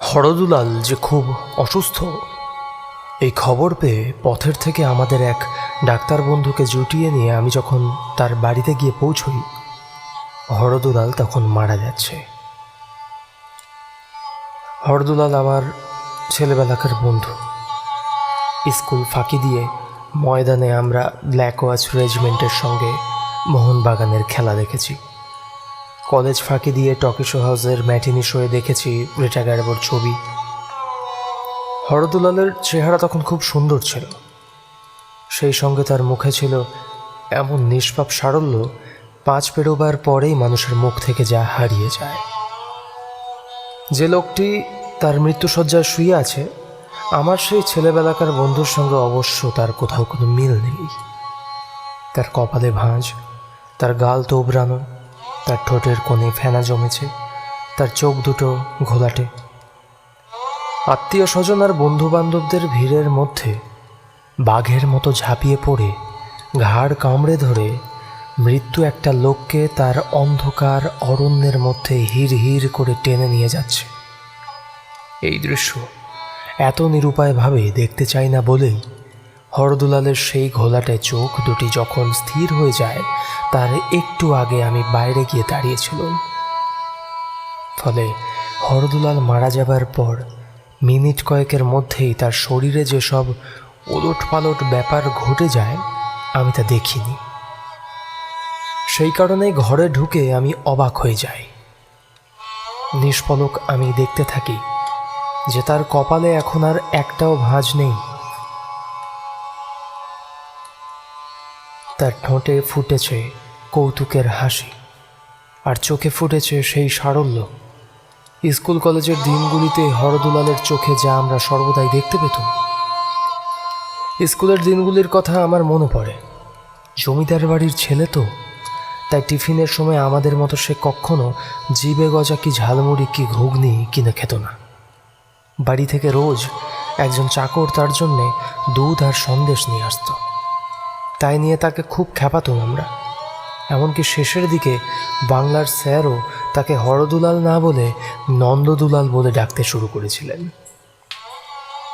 হরদুলাল যে খুব অসুস্থ। এই খবর পেয়ে পথের থেকে আমাদের এক ডাক্তার বন্ধুকে জুটিয়ে নিয়ে আমি যখন তার বাড়িতে গিয়ে পৌঁছই, হরদুলাল তখন মারা যাচ্ছে। হরদুলাল আমার ছেলেবেলাকার বন্ধু। স্কুল ফাঁকি দিয়ে ময়দানে আমরা ব্ল্যাক ওয়াচ রেজিমেন্টের সঙ্গে মোহনবাগানের খেলা দেখেছি। কলেজ ফাঁকি দিয়ে টকিশো হাউসের ম্যাটিনি শোয়ে দেখেছি রিটা গ্যারাবোর ছবি। হরদুলালের চেহারা তখন খুব সুন্দর ছিল। সেই সঙ্গে তার মুখে ছিল এমন নিষ্পাপ সারল্য, পাঁচ পেরোবার পরেই মানুষের মুখ থেকে যা হারিয়ে যায়। যে লোকটি তার মৃত্যুসজ্জায় শুয়ে আছে, আমার সেই ছেলেবেলাকার বন্ধুর সঙ্গে অবশ্য তার কোথাও কোনো মিল নেই। তার কপালে ভাঁজ, তার গাল তোবড়ানো তার ঠোঁটের কোণে ফেনা জমেছে, তার চোখ দুটো ঘোলাটে। আত্মীয় স্বজন আর বন্ধু বান্ধবদের ভিড়ের মধ্যে বাঘের মতো ঝাঁপিয়ে পড়ে, ঘাড় কামড়ে ধরে মৃত্যু একটা লোককে তার অন্ধকার অরণ্যের মধ্যে হির হির করে টেনে নিয়ে যাচ্ছে। এই দৃশ্য এত নিরুপায়ভাবে দেখতে চাই না বলেই হরদুলালের সেই ঘোলাটে চোখ দুটি যখন স্থির হয়ে যায়, তার একটু আগে আমি বাইরে গিয়ে দাঁড়িয়েছিলাম। ফলে হরদুলাল মারা যাবার পর মিনিট কয়েকের মধ্যেই তার শরীরে যেসব ওলট পালট ব্যাপার ঘটে যায়, আমি তা দেখিনি। সেই কারণে ঘরে ঢুকে আমি অবাক হয়ে যাই। নিষ্পলক আমি দেখতে থাকি যে তার কপালে এখন আর একটাও ভাঁজ নেই। তার ঠোঁটে ফুটেছে কৌতুকের হাসি। আর চোখে ফুটেছে সেই সারল্য। স্কুল কলেজের দিনগুলিতে হরদুলালের চোখে যা আমরা সর্বদাই দেখতে পেতাম। স্কুলের দিনগুলির কথা আমার মনে পড়ে। জমিদার বাড়ির ছেলে তো, তাই টিফিনের সময় আমাদের মতো সে কখনো জিবে গজা কি ঝালমুড়ি কি ঘুগনি কিনে খেত না। বাড়ি থেকে রোজ একজন চাকর তার জন্যে দুধ আর সন্দেশ নিয়ে আসতো। তাই নিয়ে তাকে খুব খ্যাপাতাম আমরা। এমনকি শেষের দিকে বাংলার স্যারও তাকে হরদুলাল না বলে নন্দদুলাল বলে ডাকতে শুরু করেছিলেন।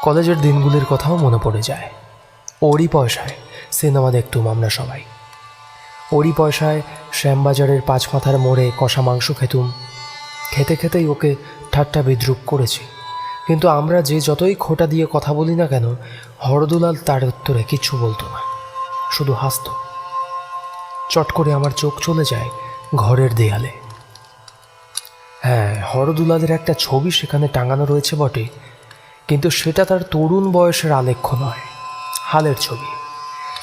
কলেজের দিনগুলির কথাও মনে পড়ে যায়। ওরই পয়সায় সিনেমা দেখতুম আমরা সবাই। ওরই পয়সায় শ্যামবাজারের পাঁচ মাথার মোড়ে কষা মাংস খেতুম। খেতে খেতেই ওকে ঠাট্টা বিদ্রুপ করেছি। কিন্তু আমরা যে যতই খোটা দিয়ে কথা বলি না কেন, হরদুলাল তার উত্তরে কিচ্ছু বলতো না। শুধু হাসত। চট করে আমার চোখ চলে যায় ঘরের দেয়ালে। হ্যাঁ হরদুলালের একটা ছবি সেখানে টাঙানো রয়েছে বটে, কিন্তু সেটা তার তরুণ বয়সের আলেখ্য নয়, হালের ছবি।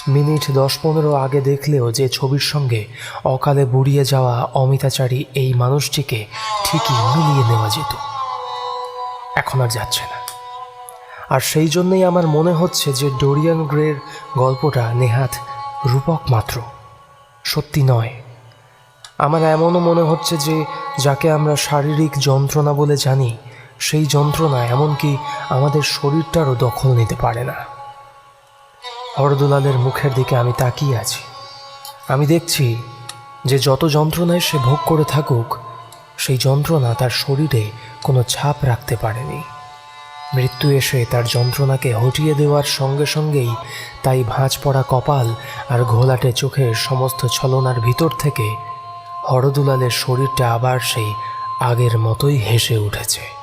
মিনিট দশ পনেরো আগে দেখলেও যে ছবির সঙ্গে অকালে বুড়িয়ে যাওয়া অমিতাচারী এই মানুষটিকে ঠিকই মিলিয়ে নেওয়া যেত। এখন আর যাচ্ছে না। আর সেই জন্যই আমার মনে হচ্ছে যে ডোরিয়ান গ্রের গল্পটা নেহাত রূপক মাত্র। সত্যি নয়। আমার এমনও মনে হচ্ছে যে যাকে আমরা শারীরিক যন্ত্রণা বলে জানি, সেই যন্ত্রণা এমনকি আমাদের শরীরটারও দখল নিতে পারে না। হরদুলালের মুখের দিকে আমি তাকিয়ে আছি। আমি দেখছি যে যত যন্ত্রণায় সে ভোগ করে থাকুক, সেই যন্ত্রণা তার শরীরে কোনো ছাপ রাখতে পারেনি। মৃত্যু এসে তার যন্ত্রণাকে হটিয়ে দেওয়ার সঙ্গে সঙ্গেই তাই ভাঁজ পড়া কপাল আর ঘোলাটে চোখের সমস্ত ছলনার ভিতর থেকে হরদুলালের শরীরটা আবার সেই আগের মতোই হেসে উঠেছে।